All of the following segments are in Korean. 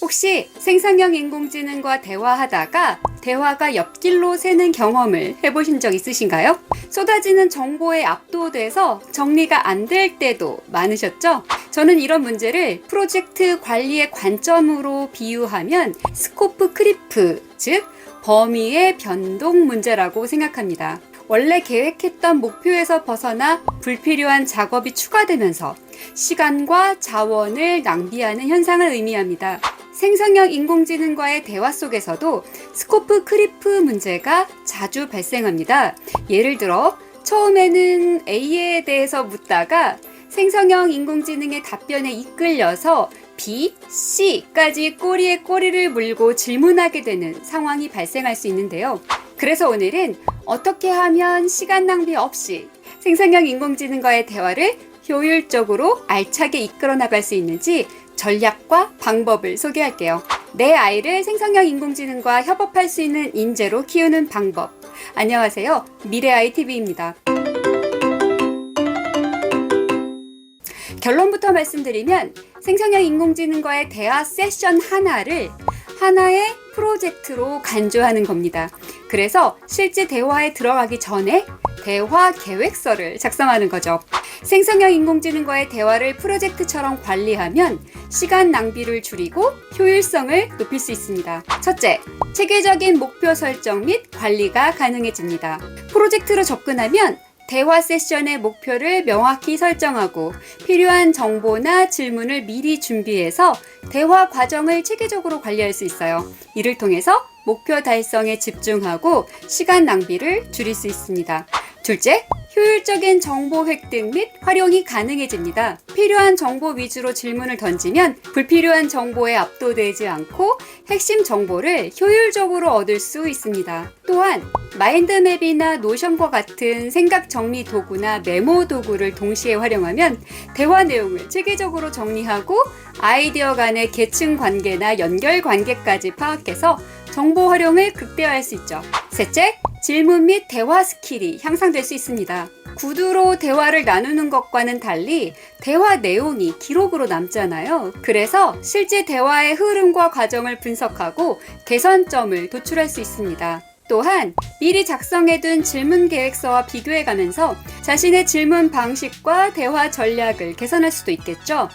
혹시 생성형 인공지능과 대화하다가 대화가 옆길로 새는 경험을 해보신 적 있으신가요? 쏟아지는 정보에 압도돼서 정리가 안 될 때도 많으셨죠? 저는 이런 문제를 프로젝트 관리의 관점으로 비유하면 스코프 크리프, 즉 범위의 변동 문제라고 생각합니다. 원래 계획했던 목표에서 벗어나 불필요한 작업이 추가되면서 시간과 자원을 낭비하는 현상을 의미합니다. 생성형 인공지능과의 대화 속에서도 스코프 크리프 문제가 자주 발생합니다. 예를 들어, 처음에는 A에 대해서 묻다가 생성형 인공지능의 답변에 이끌려서 B, C까지 꼬리에 꼬리를 물고 질문하게 되는 상황이 발생할 수 있는데요. 그래서 오늘은 어떻게 하면 시간 낭비 없이 생성형 인공지능과의 대화를 효율적으로 알차게 이끌어 나갈 수 있는지 전략과 방법을 소개할게요. 내 아이를 생성형 인공지능과 협업할 수 있는 인재로 키우는 방법. 안녕하세요. 미래아이 TV입니다. 결론부터 말씀드리면 생성형 인공지능과의 대화 세션 하나를 하나의 프로젝트로 간주하는 겁니다. 그래서 실제 대화에 들어가기 전에 대화 계획서를 작성하는 거죠. 생성형 인공지능과의 대화를 프로젝트처럼 관리하면 시간 낭비를 줄이고 효율성을 높일 수 있습니다. 첫째, 체계적인 목표 설정 및 관리가 가능해집니다. 프로젝트로 접근하면 대화 세션의 목표를 명확히 설정하고 필요한 정보나 질문을 미리 준비해서 대화 과정을 체계적으로 관리할 수 있어요. 이를 통해서 목표 달성에 집중하고 시간 낭비를 줄일 수 있습니다. 둘째, 효율적인 정보 획득 및 활용이 가능해집니다. 필요한 정보 위주로 질문을 던지면 불필요한 정보에 압도되지 않고 핵심 정보를 효율적으로 얻을 수 있습니다. 또한 마인드맵이나 노션과 같은 생각 정리 도구나 메모 도구를 동시에 활용하면 대화 내용을 체계적으로 정리하고 아이디어 간의 계층 관계나 연결 관계까지 파악해서 정보 활용을 극대화할 수 있죠. 셋째, 질문 및 대화 스킬이 향상될 수 있습니다. 구두로 대화를 나누는 것과는 달리 대화 내용이 기록으로 남잖아요. 그래서 실제 대화의 흐름과 과정을 분석하고 개선점을 도출할 수 있습니다. 또한 미리 작성해둔 질문 계획서와 비교해가면서 자신의 질문 방식과 대화 전략을 개선할 수도 있겠죠.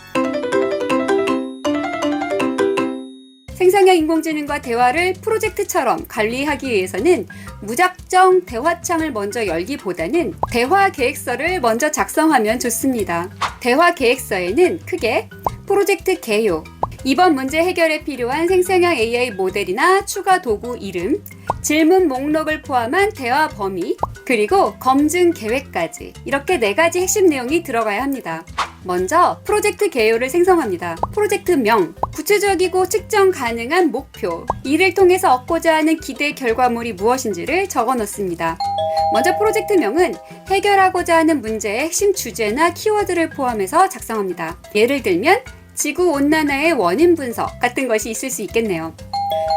생성형 인공지능과 대화를 프로젝트처럼 관리하기 위해서는 무작정 대화창을 먼저 열기보다는 대화 계획서를 먼저 작성하면 좋습니다. 대화 계획서에는 크게 프로젝트 개요, 이번 문제 해결에 필요한 생성형 AI 모델이나 추가 도구 이름, 질문 목록을 포함한 대화 범위, 그리고 검증 계획까지 이렇게 네 가지 핵심 내용이 들어가야 합니다. 먼저 프로젝트 개요를 생성합니다. 프로젝트 명, 구체적이고 측정 가능한 목표, 이를 통해서 얻고자 하는 기대 결과물이 무엇인지를 적어 넣습니다. 먼저 프로젝트 명은 해결하고자 하는 문제의 핵심 주제나 키워드를 포함해서 작성합니다. 예를 들면 지구 온난화의 원인 분석 같은 것이 있을 수 있겠네요.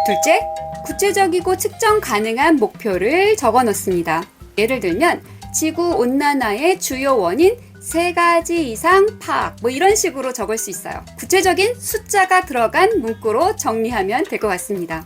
둘째, 구체적이고 측정 가능한 목표를 적어 넣습니다. 예를 들면 지구 온난화의 주요 원인 세 가지 이상 파악 뭐 이런 식으로 적을 수 있어요. 구체적인 숫자가 들어간 문구로 정리하면 될 것 같습니다.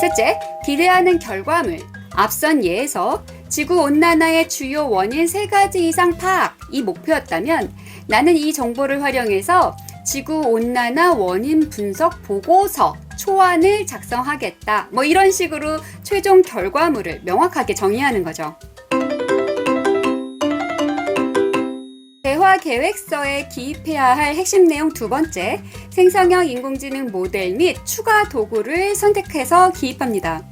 셋째, 기대하는 결과물. 앞선 예에서 지구 온난화의 주요 원인 세 가지 이상 파악 이 목표였다면 나는 이 정보를 활용해서 지구 온난화 원인 분석 보고서 초안을 작성하겠다. 뭐 이런 식으로 최종 결과물을 명확하게 정의하는 거죠. 대화 계획서에 기입해야 할 핵심 내용 두 번째, 생성형 인공지능 모델 및 추가 도구를 선택해서 기입합니다.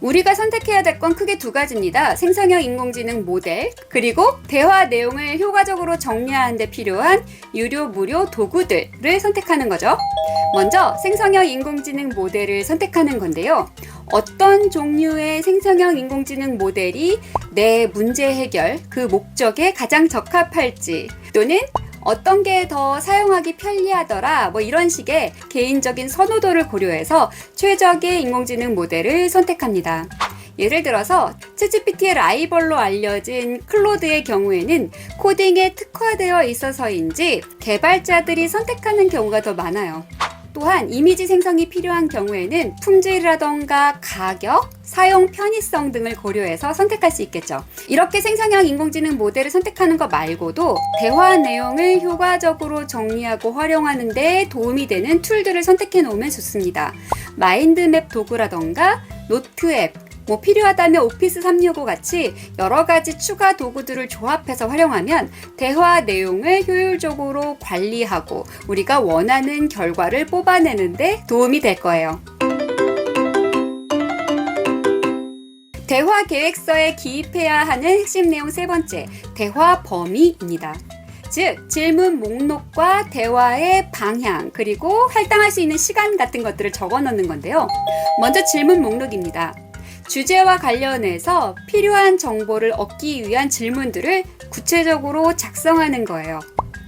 우리가 선택해야 될 건 크게 두 가지입니다. 생성형 인공지능 모델, 그리고 대화 내용을 효과적으로 정리하는 데 필요한 유료, 무료 도구들을 선택하는 거죠. 먼저 생성형 인공지능 모델을 선택하는 건데요. 어떤 종류의 생성형 인공지능 모델이 내 문제 해결, 그 목적에 가장 적합할지, 또는 어떤 게 더 사용하기 편리하더라 뭐 이런 식의 개인적인 선호도를 고려해서 최적의 인공지능 모델을 선택합니다. 예를 들어서 챗GPT의 라이벌로 알려진 클로드의 경우에는 코딩에 특화되어 있어서인지 개발자들이 선택하는 경우가 더 많아요. 또한 이미지 생성이 필요한 경우에는 품질이라던가 가격, 사용 편의성 등을 고려해서 선택할 수 있겠죠. 이렇게 생성형 인공지능 모델을 선택하는 것 말고도 대화 내용을 효과적으로 정리하고 활용하는 데 도움이 되는 툴들을 선택해 놓으면 좋습니다. 마인드맵 도구라던가 노트 앱, 뭐 필요하다면 오피스 365 같이 여러 가지 추가 도구들을 조합해서 활용하면 대화 내용을 효율적으로 관리하고 우리가 원하는 결과를 뽑아내는데 도움이 될 거예요. 대화 계획서에 기입해야 하는 핵심 내용 세 번째, 대화 범위입니다. 즉, 질문 목록과 대화의 방향, 그리고 할당할 수 있는 시간 같은 것들을 적어 넣는 건데요. 먼저 질문 목록입니다. 주제와 관련해서 필요한 정보를 얻기 위한 질문들을 구체적으로 작성하는 거예요.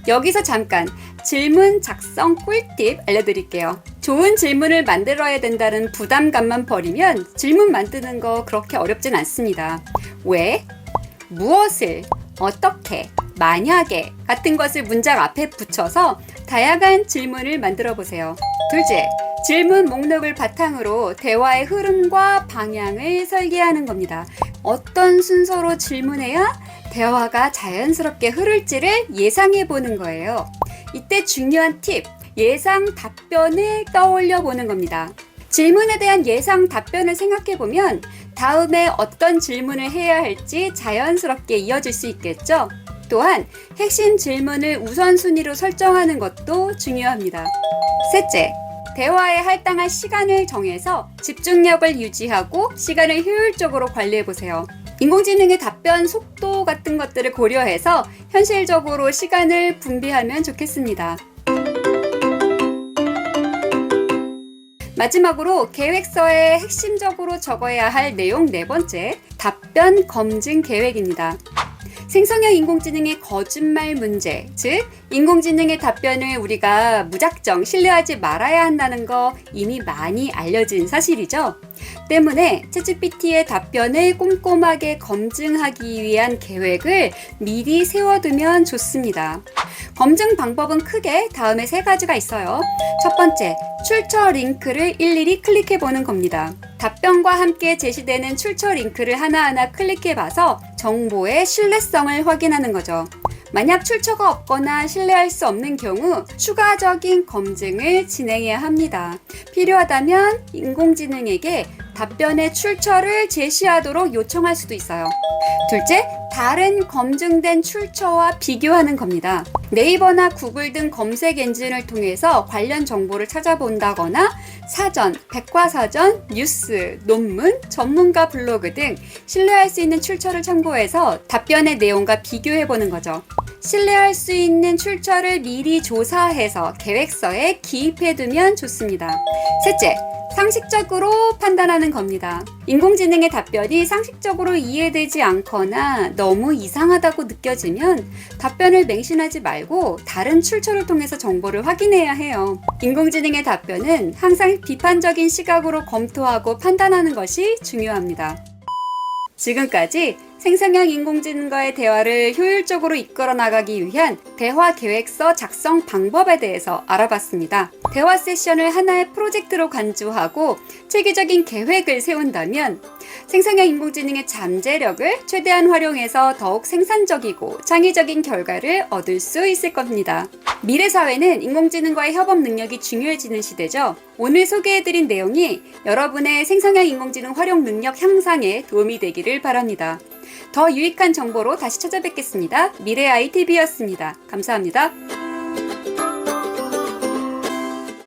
여기서 잠깐 질문 작성 꿀팁 알려드릴게요. 좋은 질문을 만들어야 된다는 부담감만 버리면 질문 만드는 거 그렇게 어렵진 않습니다. 왜? 무엇을? 어떻게? 만약에 같은 것을 문장 앞에 붙여서 다양한 질문을 만들어 보세요. 둘째, 질문 목록을 바탕으로 대화의 흐름과 방향을 설계하는 겁니다. 어떤 순서로 질문해야 대화가 자연스럽게 흐를지를 예상해 보는 거예요. 이때 중요한 팁, 예상 답변을 떠올려 보는 겁니다. 질문에 대한 예상 답변을 생각해 보면 다음에 어떤 질문을 해야 할지 자연스럽게 이어질 수 있겠죠? 또한 핵심 질문을 우선순위로 설정하는 것도 중요합니다. 셋째, 대화에 할당할 시간을 정해서 집중력을 유지하고 시간을 효율적으로 관리해 보세요. 인공지능의 답변 속도 같은 것들을 고려해서 현실적으로 시간을 분배하면 좋겠습니다. 마지막으로 계획서에 핵심적으로 적어야 할 내용 네 번째, 답변 검증 계획입니다. 생성형 인공지능의 거짓말 문제, 즉 인공지능의 답변을 우리가 무작정 신뢰하지 말아야 한다는 거 이미 많이 알려진 사실이죠. 때문에 챗GPT의 답변을 꼼꼼하게 검증하기 위한 계획을 미리 세워두면 좋습니다. 검증 방법은 크게 다음에 세 가지가 있어요. 첫 번째, 출처 링크를 일일이 클릭해 보는 겁니다. 답변과 함께 제시되는 출처 링크를 하나하나 클릭해 봐서 정보의 신뢰성을 확인하는 거죠. 만약 출처가 없거나 신뢰할 수 없는 경우 추가적인 검증을 진행해야 합니다. 필요하다면 인공지능에게 답변의 출처를 제시하도록 요청할 수도 있어요. 둘째, 다른 검증된 출처와 비교하는 겁니다. 네이버나 구글 등 검색 엔진을 통해서 관련 정보를 찾아본다거나 사전, 백과사전, 뉴스, 논문, 전문가 블로그 등 신뢰할 수 있는 출처를 참고해서 답변의 내용과 비교해 보는 거죠. 신뢰할 수 있는 출처를 미리 조사해서 계획서에 기입해 두면 좋습니다. 셋째, 상식적으로 판단하는 겁니다. 인공지능의 답변이 상식적으로 이해되지 않거나 너무 이상하다고 느껴지면 답변을 맹신하지 말고 다른 출처를 통해서 정보를 확인해야 해요. 인공지능의 답변은 항상 비판적인 시각으로 검토하고 판단하는 것이 중요합니다. 지금까지 생성형 인공지능과의 대화를 효율적으로 이끌어 나가기 위한 대화 계획서 작성 방법에 대해서 알아봤습니다. 대화 세션을 하나의 프로젝트로 간주하고 체계적인 계획을 세운다면 생성형 인공지능의 잠재력을 최대한 활용해서 더욱 생산적이고 창의적인 결과를 얻을 수 있을 겁니다. 미래 사회는 인공지능과의 협업 능력이 중요해지는 시대죠. 오늘 소개해드린 내용이 여러분의 생성형 인공지능 활용 능력 향상에 도움이 되기를 바랍니다. 더 유익한 정보로 다시 찾아뵙겠습니다. 미래 ITV였습니다. 감사합니다.